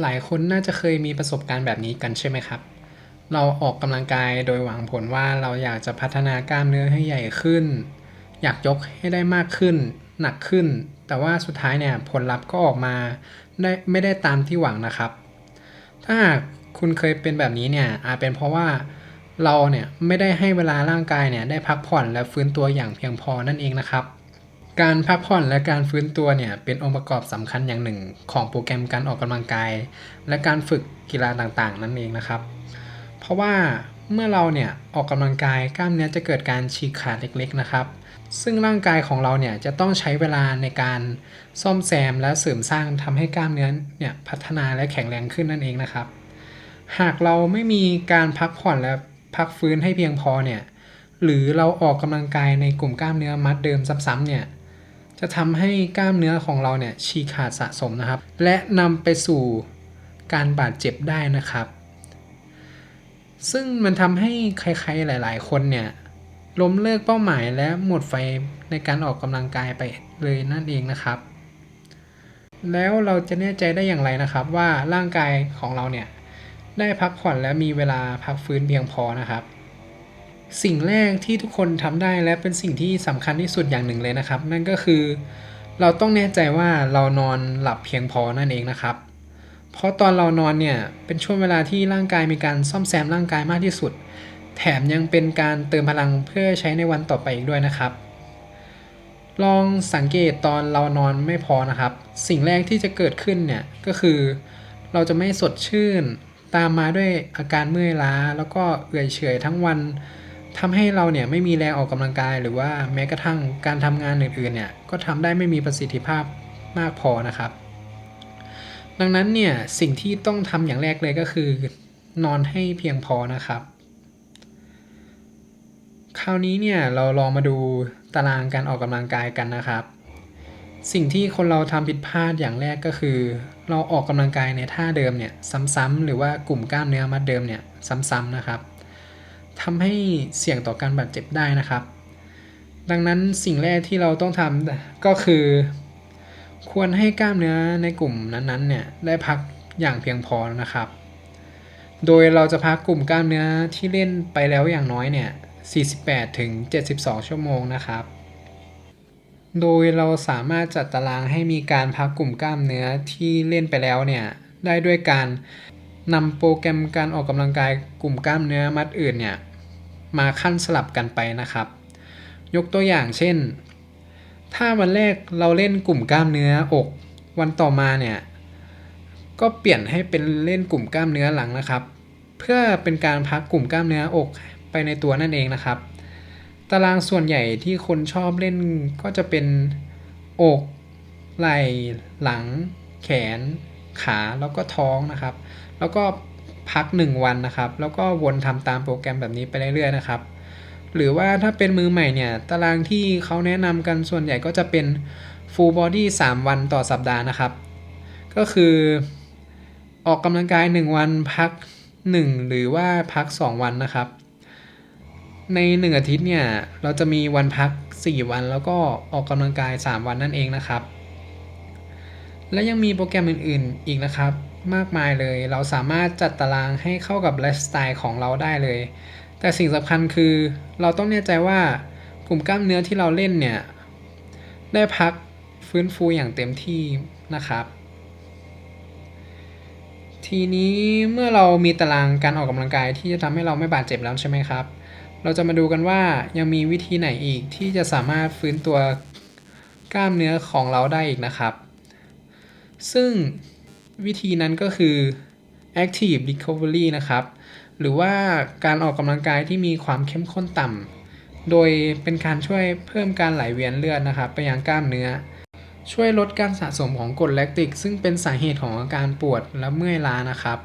หลายคนน่าจะเคยมีประสบการณ์แบบนี้กันใช่ไหมครับ เราออกกำลังกายโดยหวังผลว่าเราอยากจะพัฒนากล้ามเนื้อให้ใหญ่ขึ้น อยากยกให้ได้มากขึ้น หนักขึ้น แต่ว่าสุดท้ายเนี่ยผลลัพธ์ก็ออกมาได้ไม่ได้ตามที่หวังนะครับ ถ้าคุณเคยเป็นแบบนี้เนี่ยอาจเป็นเพราะว่าเราเนี่ยไม่ได้ให้เวลาร่างกายเนี่ยได้พักผ่อนและฟื้นตัวอย่างเพียงพอนั่นเองนะครับ การพักผ่อนและการฟื้นตัวเนี่ยเป็นองค์ประกอบสำคัญอย่างหนึ่ง ของโปรแกรมการออกกำลังกาย และการฝึกกีฬาต่างๆ นั่นเองนะครับ เพราะว่าเมื่อเราเนี่ยออกกำลังกายกล้ามเนื้อจะเกิดการฉีกขาดเล็กๆนะครับ ซึ่งร่างกายของเราเนี่ยจะต้องใช้เวลาในการซ่อมแซมและเสริมสร้างทำให้กล้ามเนื้อเนี่ยพัฒนาและแข็งแรงขึ้นนั่นเองนะครับ หากเราไม่มีการพักผ่อนและพักฟื้นให้เพียงพอเนี่ยหรือเราออกกำลังกายในกลุ่มกล้ามเนื้อมัดเดิมซ้ำๆเนี่ย จะทำให้กล้ามเนื้อของเราเนี่ยฉีกขาดสะสมนะครับ และนำไปสู่การบาดเจ็บได้นะครับ ซึ่งมันทำให้ใครๆหลาย ๆ คนเนี่ยล้มเลิกเป้าหมายและหมดไฟในการออกกำลังกายไปเลยนั่นเองนะครับ แล้วเราจะแน่ใจได้อย่างไรนะครับ ว่าร่างกายของเราเนี่ยได้พักผ่อนและมีเวลาพักฟื้นเพียงพอนะครับ สิ่งแรกที่ทุกคนทำได้และเป็นสิ่งที่สำคัญที่สุดอย่างหนึ่งเลยนะครับ นั่นก็คือ เราต้องแน่ใจว่าเรานอนหลับเพียงพอนั่นเองนะครับ เพราะตอนเรานอนเนี่ยเป็นช่วงเวลาที่ร่างกายมีการซ่อมแซมร่างกายมากที่สุด แถมยังเป็นการเติมพลังเพื่อใช้ในวันต่อไปอีกด้วยนะครับ ลองสังเกตตอนเรานอนไม่พอนะครับ สิ่งแรกที่จะเกิดขึ้นเนี่ยก็คือ เราจะไม่สดชื่น ตามมาด้วยอาการเมื่อยล้า แล้วก็เอื่อยเฉยทั้งวัน ทำให้เราเนี่ยไม่มีแรงออกกำลังกาย หรือว่าแม้กระทั่งการทำงานอื่นๆเนี่ยก็ทำได้ไม่มีประสิทธิภาพมากพอนะครับ ดังนั้นเนี่ยสิ่งที่ต้องทำอย่างแรกเลยก็คือ นอนให้เพียงพอนะครับ คราวนี้เนี่ยเราลองมาดูตารางการออกกำลังกายกันนะครับ สิ่งที่คนเราทำผิดพลาดอย่างแรกก็คือ เราออกกำลังกายในท่าเดิมเนี่ยซ้ำๆหรือว่ากลุ่มกล้ามเนื้อมัดเดิมเนี่ยซ้ำๆนะครับ ทำให้เสี่ยงต่อการบาดเจ็บได้นะครับ ดังนั้นสิ่งแรกที่เราต้องทำก็คือ ควรให้กล้ามเนื้อในกลุ่มนั้นๆเนี่ยได้พักอย่างเพียงพอนะครับ โดยเราจะพักกลุ่มกล้ามเนื้อที่เล่นไปแล้วอย่างน้อยเนี่ย 48 ถึง 72 ชั่วโมงนะครับ โดยเราสามารถจัดตารางให้มีการพักกลุ่มกล้ามเนื้อที่เล่นไปแล้วเนี่ยได้ด้วยการนำโปรแกรมการออกกำลังกายกลุ่มกล้ามเนื้อมัดอื่นเนี่ย มาขั้นสลับกันไปนะครับ ยกตัวอย่างเช่น ถ้าวันแรกเราเล่นกลุ่มกล้ามเนื้ออก วันต่อมาเนี่ยก็เปลี่ยนให้เป็นเล่นกลุ่มกล้ามเนื้อหลังนะครับ เพื่อเป็นการพักกลุ่มกล้ามเนื้ออกไปในตัวนั่นเองนะครับ ตารางส่วนใหญ่ที่คนชอบเล่นก็จะเป็นอกไหล่หลัง แขน ขาแล้วก็ท้องนะครับ แล้วก็ พัก 1 วันนะครับ แล้วก็วนทำตามโปรแกรมแบบนี้ไปเรื่อยๆนะครับ หรือว่าถ้าเป็นมือใหม่เนี่ย ตารางที่เขาแนะนำกันส่วนใหญ่ก็จะเป็น full body 3 วันต่อสัปดาห์นะครับ ก็คือออกกำลังกาย 1 วันพัก 1 หรือว่าพัก 2 วันนะครับ ใน 1 อาทิตย์เนี่ย เราจะมีวันพัก 4 วัน แล้วก็ออกกำลังกาย 3 วันนั่นเองนะครับ และยังมีโปรแกรมอื่น ๆ อีกนะครับ มากมายเลย เราสามารถจัดตารางให้เข้ากับไลฟ์สไตล์ของเราได้เลย แต่สิ่งสำคัญคือเราต้องแน่ใจว่ากลุ่มกล้ามเนื้อที่เราเล่นเนี่ย ได้พักฟื้นฟูอย่างเต็มที่นะครับ ทีนี้เมื่อเรามีตารางการออกกำลังกายที่จะทำให้เราไม่บาดเจ็บแล้วใช่ไหมครับ เราจะมาดูกันว่ายังมีวิธีไหนอีกที่จะสามารถฟื้นตัวกล้ามเนื้อของเราได้อีกนะครับ ซึ่ง วิธีนั้นก็คือ active recovery นะครับ หรือว่าการออกกำลังกายที่มีความเข้มข้นต่ำ โดยเป็นการช่วยเพิ่มการไหลเวียนเลือดนะครับ ไปยังกล้ามเนื้อ ช่วยลดการสะสมของกรดแลคติก ซึ่งเป็นสาเหตุของอาการปวดและเมื่อยล้านะครับ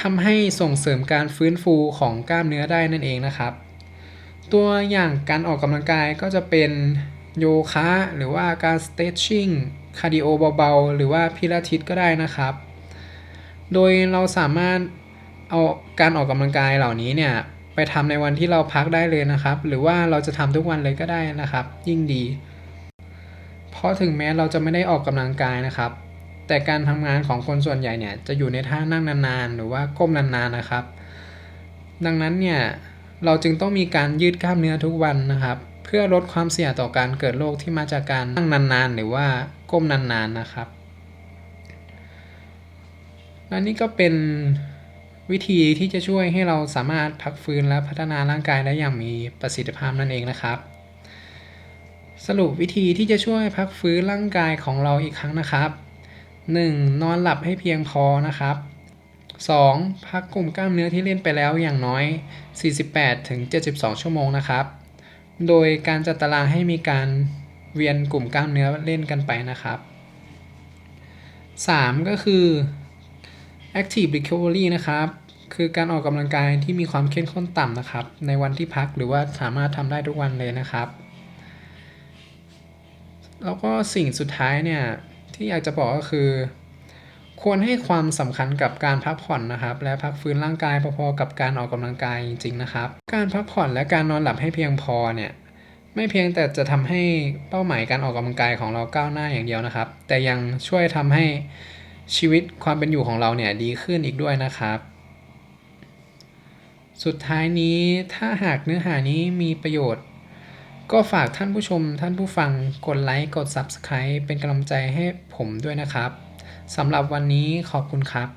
ทำให้ส่งเสริมการฟื้นฟูของกล้ามเนื้อได้นั่นเองนะครับ ตัวอย่างการออกกำลังกายก็จะเป็นโยคะหรือว่าการ stretching คาร์ดิโอเบาๆ หรือว่าพิลาทิสก็ได้นะครับ โดยเราสามารถเอาการออกกำลังกายเหล่านี้เนี่ยไปทำในวันที่เราพักได้เลยนะครับ หรือว่าเราจะทำทุกวันเลยก็ได้นะครับ ยิ่งดี เพราะถึงแม้เราจะไม่ได้ออกกำลังกายนะครับ แต่การทำงานของคนส่วนใหญ่เนี่ยจะอยู่ในท่านั่งนานๆ หรือว่าก้มนานๆนะครับ ดังนั้นเนี่ยเราจึงต้องมีการยืดกล้ามเนื้อทุกวันนะครับ เพื่อลดความเสี่ยงต่อการเกิดโรคที่มาจากการนั่งนานๆ หรือว่าก้มนานๆนะครับ และนี่ก็เป็นวิธีที่จะช่วยให้เราสามารถพักฟื้นและพัฒนาร่างกายได้อย่างมีประสิทธิภาพนั่นเองนะครับ สรุปวิธีที่จะช่วยพักฟื้นร่างกายของเราอีกครั้งนะครับ 1. นอนหลับให้เพียงพอนะครับ 2. พักกลุ่มกล้ามเนื้อที่เล่นไปแล้วอย่างน้อย 48-72 ชั่วโมงนะครับ โดยการจัดตารางให้มีการเวียนกลุ่มกล้ามเนื้อเล่นกันไปนะครับ 3. ก็คือ active recovery นะครับ คือการออกกำลังกายที่มีความเข้มข้นต่ำนะครับ ในวันที่พักหรือว่าสามารถทำได้ทุกวันเลยนะครับ แล้วก็สิ่งสุดท้ายเนี่ย ที่อยากจะบอกก็คือ ควรให้ความสำคัญกับการพักผ่อนนะครับ และพักฟื้นร่างกายพอๆกับการออกกำลังกายจริงๆนะครับ การพักผ่อนและการนอนหลับให้เพียงพอเนี่ยไม่เพียงแต่จะทำให้เป้าหมายการออกกำลังกายของเราก้าวหน้าอย่างเดียวนะครับ แต่ยังช่วยทำให้ ชีวิตความเป็นอยู่ของเราเนี่ยดีขึ้นอีกด้วยนะครับ สุดท้ายนี้ถ้าหากเนื้อหานี้มีประโยชน์ ก็ฝากท่านผู้ชมท่านผู้ฟังกดไลค์กด Subscribe เป็นกำลังใจให้ผมด้วยนะครับสำหรับวันนี้ขอบคุณครับ